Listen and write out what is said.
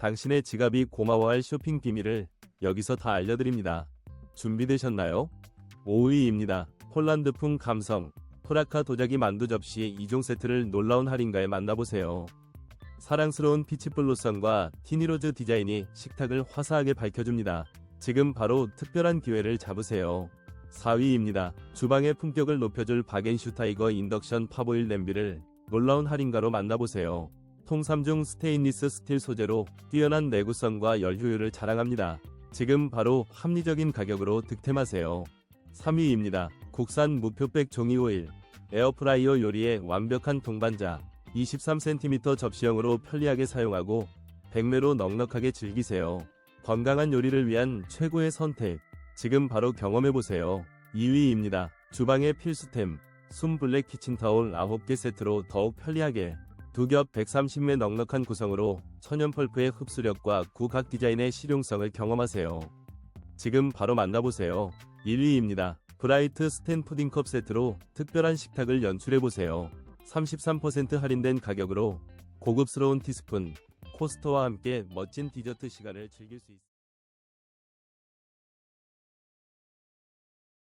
당신의 지갑이 고마워할 쇼핑 비밀을 여기서 다 알려드립니다. 준비되셨나요? 5위입니다. 폴란드풍 감성 프라카 도자기 만두 접시 2종 세트를 놀라운 할인가에 만나보세요. 사랑스러운 피치블로썸과 티니로즈 디자인이 식탁을 화사하게 밝혀줍니다. 지금 바로 특별한 기회를 잡으세요. 4위입니다. 주방의 품격을 높여줄 바겐슈 타이거 인덕션 파보일 냄비를 놀라운 할인가로 만나보세요. 통 3중 스테인리스 스틸 소재로 뛰어난 내구성과 열 효율을 자랑합니다. 지금 바로 합리적인 가격으로 득템하세요. 3위입니다. 국산 무표백 종이 오일 에어프라이어 요리의 완벽한 동반자 23cm 접시형으로 편리하게 사용하고 백매로 넉넉하게 즐기세요. 건강한 요리를 위한 최고의 선택. 지금 바로 경험해보세요. 2위입니다. 주방의 필수템. 숨 블랙 키친타올 9개 세트로 더욱 편리하게. 두 겹 130매 넉넉한 구성으로 천연 펄프의 흡수력과 구각 디자인의 실용성을 경험하세요. 지금 바로 만나보세요. 1위입니다. 브라이트 스탠 푸딩컵 세트로 특별한 식탁을 연출해보세요. 33% 할인된 가격으로 고급스러운 티스푼, 코스터와 함께 멋진 디저트 시간을 즐길 수 있습니다.